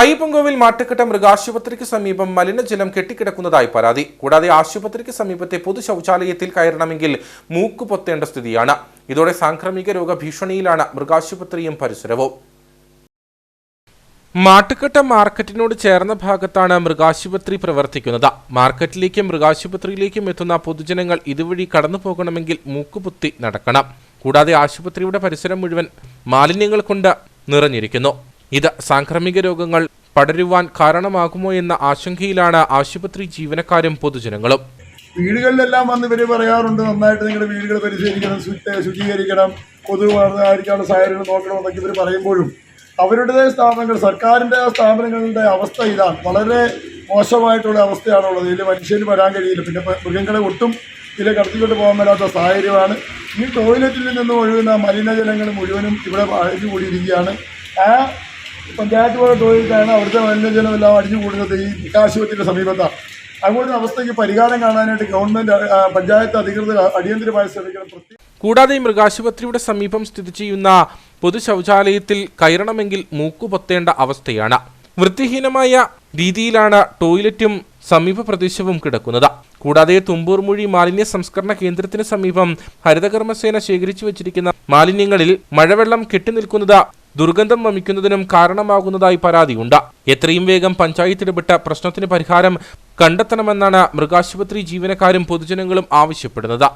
അയ്യപ്പൻകോവിൽ മാട്ടുക്കട്ട മൃഗാശുപത്രിക്ക് സമീപം മലിനജലം കെട്ടിക്കിടക്കുന്നതായി പരാതി. കൂടാതെ ആശുപത്രിക്ക് സമീപത്തെ പൊതു ശൗചാലയത്തിൽ കയറണമെങ്കിൽ മൂക്ക് പൊത്തേണ്ട സ്ഥിതിയാണ്. ഇതോടെ സാംക്രമിക രോഗ ഭീഷണിയിലാണ് മൃഗാശുപത്രിയും പരിസരവും. മാട്ടുക്കട്ട മാർക്കറ്റിനോട് ചേർന്ന ഭാഗത്താണ് മൃഗാശുപത്രി പ്രവർത്തിക്കുന്നത്. മാർക്കറ്റിലേക്കും മൃഗാശുപത്രിയിലേക്കും എത്തുന്ന പൊതുജനങ്ങൾ ഇതുവഴി കടന്നു പോകണമെങ്കിൽ മൂക്കുപൊത്തി നടക്കണം. കൂടാതെ ആശുപത്രിയുടെ പരിസരം മുഴുവൻ മാലിന്യങ്ങൾ കൊണ്ട് നിറഞ്ഞിരിക്കുന്നു. ഇത് സാംക്രമിക രോഗങ്ങൾ പടരുവാൻ കാരണമാകുമോ എന്ന ആശങ്കയിലാണ് ആശുപത്രി ജീവനക്കാരും പൊതുജനങ്ങളും. വീടുകളിലെല്ലാം വന്ന് ഇവർ പറയാറുണ്ട് നന്നായിട്ട് നിങ്ങളുടെ വീടുകൾ പരിശീലിക്കണം ശുചീകരിക്കണം കൊതുക് വളർന്നായിരിക്കാനുള്ള നോക്കണം നോക്കണമെന്നൊക്കെ ഇവർ പറയുമ്പോഴും അവരുടേതായ സ്ഥാപനങ്ങൾ സർക്കാരിന്റെ സ്ഥാപനങ്ങളുടെ അവസ്ഥ ഇതാണ്. വളരെ മോശമായിട്ടുള്ള അവസ്ഥയാണുള്ളത്. ഇതിൽ മനുഷ്യന് വരാൻ കഴിയില്ല. പിന്നെ മൃഗങ്ങളെ ഒട്ടും ഇതിലെ കടത്തിക്കൊണ്ട് പോകാൻ മേലാത്ത സാഹചര്യമാണ്. ഈ ടോയ്ലറ്റിൽ നിന്ന് ഒഴുകുന്ന മലിനജലങ്ങൾ മുഴുവനും ഇവിടെ അടിഞ്ഞു കൂടിയിരിക്കുകയാണ് ആ പഞ്ചായത്ത് പോലെ ടോയ്ലറ്റാണ് അവിടുത്തെ മലിനജലം എല്ലാം അടിഞ്ഞു കൂടുന്നത്. ഈ ആശുപത്രിയുടെ സമീപത്താണ് അതുകൊണ്ട് അവസ്ഥയ്ക്ക് പരിഹാരം കാണാനായിട്ട് ഗവൺമെന്റ് പഞ്ചായത്ത് അധികൃതർ അടിയന്തരമായി ശ്രമിക്കണം. കൂടാതെ മൃഗാശുപത്രിയുടെ സമീപം സ്ഥിതി ചെയ്യുന്ന പൊതുശൗചാലയത്തിൽ കയറണമെങ്കിൽ മൂക്കുപൊത്തേണ്ട അവസ്ഥയാണ്. വൃത്തിഹീനമായ രീതിയിലാണ് ടോയ്ലറ്റും സമീപ പ്രദേശവും കിടക്കുന്നത്. കൂടാതെ തുമ്പൂർമൊഴി മാലിന്യ സംസ്കരണ കേന്ദ്രത്തിന് സമീപം ഹരിതകർമ്മസേന ശേഖരിച്ചു വച്ചിരിക്കുന്ന മാലിന്യങ്ങളിൽ മഴവെള്ളം കെട്ടിനിൽക്കുന്നത് ദുർഗന്ധം വമിക്കുന്നതിനും കാരണമാകുന്നതായി പരാതിയുണ്ട്. എത്രയും വേഗം പഞ്ചായത്ത് ഇടപെട്ട പ്രശ്നത്തിന് പരിഹാരം കണ്ടെത്തണമെന്നാണ് മൃഗാശുപത്രി ജീവനക്കാരും പൊതുജനങ്ങളും ആവശ്യപ്പെടുന്നത്.